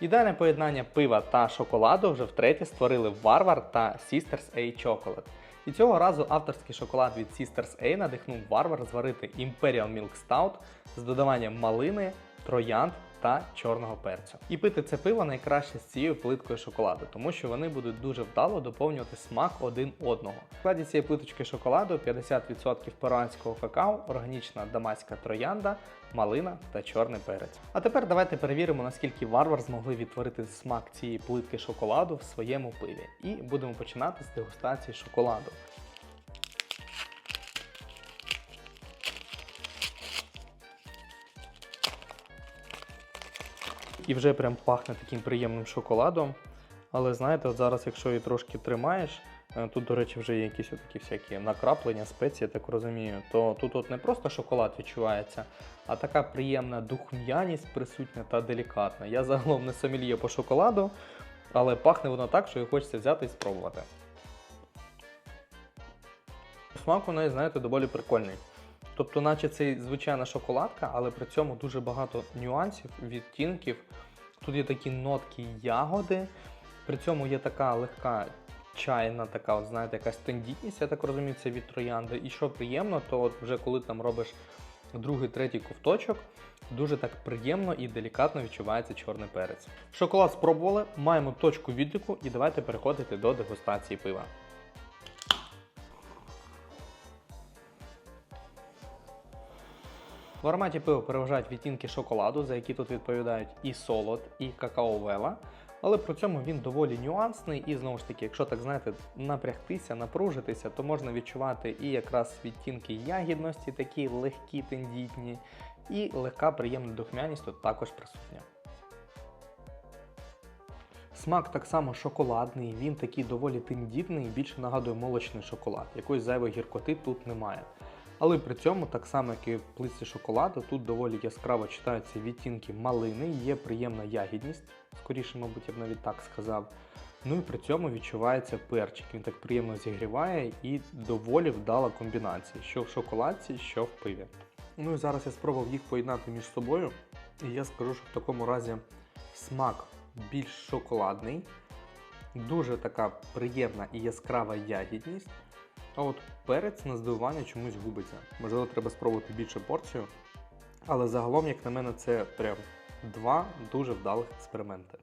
Ідеальне поєднання пива та шоколаду вже втретє створили Варвар та Sisters A Chocolate. І цього разу авторський шоколад від Sisters A надихнув Варвар зварити Imperial Milk Stout з додаванням малини, троянд та чорного перцю. І пити це пиво найкраще з цією плиткою шоколаду, тому що вони будуть дуже вдало доповнювати смак один одного. В складі цієї плиточки шоколаду 50% перуанського какао, органічна дамаська троянда, малина та чорний перець. А тепер давайте перевіримо, наскільки варвар змогли відтворити смак цієї плитки шоколаду в своєму пиві. І будемо починати з дегустації шоколаду. І вже прям пахне таким приємним шоколадом. Але знаєте, от зараз, якщо її трошки тримаєш, е, тут, до речі, вже є якісь такі всякі накраплення, спеції, я так розумію, то тут от не просто шоколад відчувається, а така приємна духм'яність присутня та делікатна. Я загалом не сомельє по шоколаду, але пахне воно так, що його хочеться взяти і спробувати. Смак у неї, знаєте, доволі прикольний. Тобто, наче це звичайна шоколадка, але при цьому дуже багато нюансів, відтінків. Тут є такі нотки ягоди, при цьому є така легка чайна, така, от, знаєте, якась тендітність, я так розумію, це від троянди. І що приємно, то от вже коли там робиш другий, третій ковточок, дуже так приємно і делікатно відчувається чорний перець. Шоколад спробували, маємо точку відліку і давайте переходити до дегустації пива. В ароматі пива переважають відтінки шоколаду, за які тут відповідають і солод, і какао-вела. Але при цьому він доволі нюансний, і знову ж таки, якщо так знаєте, напрягтися, напружитися, то можна відчувати і якраз відтінки ягідності, такі легкі, тендітні, і легка приємна духмяність тут також присутня. Смак так само шоколадний, він такий доволі тендітний, більше нагадує молочний шоколад. Якоїсь зайвої гіркоти тут немає. Але при цьому, так само, як і в плитці шоколаду, тут доволі яскраво читаються відтінки малини, є приємна ягідність, скоріше, мабуть, я б навіть так сказав. Ну і при цьому відчувається перчик. Він так приємно зігріває і доволі вдала комбінація, що в шоколадці, що в пиві. Ну і зараз я спробував їх поєднати між собою. І я скажу, що в такому разі смак більш шоколадний, дуже така приємна і яскрава ягідність. А от перець на здивування чомусь губиться. Можливо, треба спробувати більше порцію. Але загалом, як на мене, це прям два дуже вдалих експерименти.